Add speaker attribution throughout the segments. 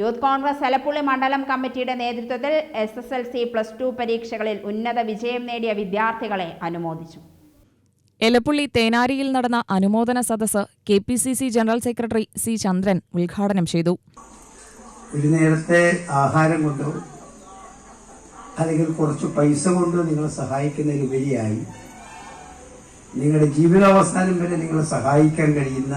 Speaker 1: Youth Congress Elappully മണ്ഡലം കമ്മിറ്റിയുടെ നേതൃത്വത്തിൽ S S L C plus two പരീക്ഷകളിൽ ഉന്നത വിജയം നേടിയ വിദ്യാർത്ഥികളെ അനുമോദിച്ചു.
Speaker 2: എലപ്പുള്ളി തേനാരിയിൽ നടന്ന അനുമോദന സദസ് K P C C general secretary C Chandran ഉദ്ഘാടനം ചെയ്തു.
Speaker 3: ഒരു നേരത്തെ ആഹാരം കൊണ്ടോ അല്ലെങ്കിൽ കുറച്ച് പൈസ കൊണ്ടോ നിങ്ങളെ സഹായിക്കുന്നതിലുപരിയായി നിങ്ങളുടെ ജീവിതാവസാനം വരെ നിങ്ങളെ സഹായിക്കാൻ കഴിയുന്ന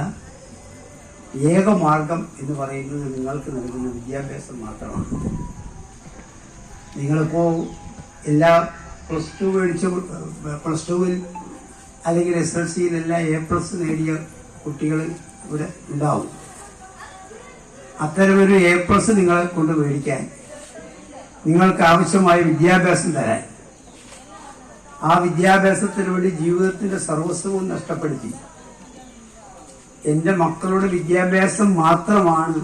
Speaker 3: ഏക മാർഗം എന്ന് പറയുന്നത് നിങ്ങൾക്ക് നൽകുന്ന വിദ്യാഭ്യാസം മാത്രമാണ്. നിങ്ങളിപ്പോ എല്ലാ പ്ലസ് ടു മേടിച്ച പ്ലസ് ടുവിൽ അല്ലെങ്കിൽ എസ് എൽ സിയിൽ എല്ലാം എ പ്ലസ് നേടിയ കുട്ടികൾ ഇവിടെ ഉണ്ടാവും. അത്തരമൊരു എ പ്ലസ് നിങ്ങളെ കൊണ്ട് മേടിക്കാൻ നിങ്ങൾക്ക് ആവശ്യമായ വിദ്യാഭ്യാസം തരാൻ. ആ വിദ്യാഭ്യാസത്തിന് വേണ്ടി ജീവിതത്തിന്റെ സർവസ്വവും നഷ്ടപ്പെടുത്തി. എന്റെ മക്കളുടെ വിദ്യാഭ്യാസം മാത്രമാണ്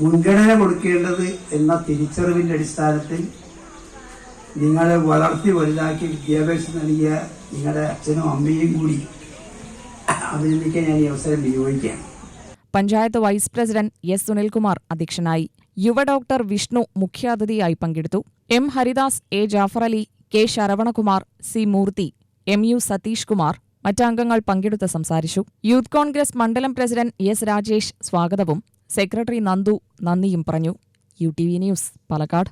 Speaker 3: മുൻഗണന കൊടുക്കേണ്ടത് എന്ന തിരിച്ചറിവിന്റെ അടിസ്ഥാനത്തിൽ നിങ്ങളെ വളർത്തി വലുതാക്കി വിദ്യാഭ്യാസം നൽകിയ നിങ്ങളുടെ അച്ഛനും അമ്മയും കൂടി അഭിനന്ദിക്കാൻ ഞാൻ ഈ അവസരം വിനിയോഗിക്കുകയാണ്.
Speaker 2: Panchayat vice president S Sunilkumar അധ്യക്ഷനായി യുവ ഡോക്ടർ വിഷ്ണു മുഖ്യാതിഥിയായി പങ്കെടുത്തു. M Haridas A Jafar Ali K Saravanakumar C Murthy M U Satheesh Kumar മറ്റംഗങ്ങൾ പങ്കെടുത്ത് സംസാരിച്ചു. യൂത്ത് കോൺഗ്രസ് മണ്ഡലം പ്രസിഡന്റ് എസ് രാജേഷ് സ്വാഗതവും സെക്രട്ടറി നന്ദു നന്ദിയും പറഞ്ഞു. U T V news Palakkad.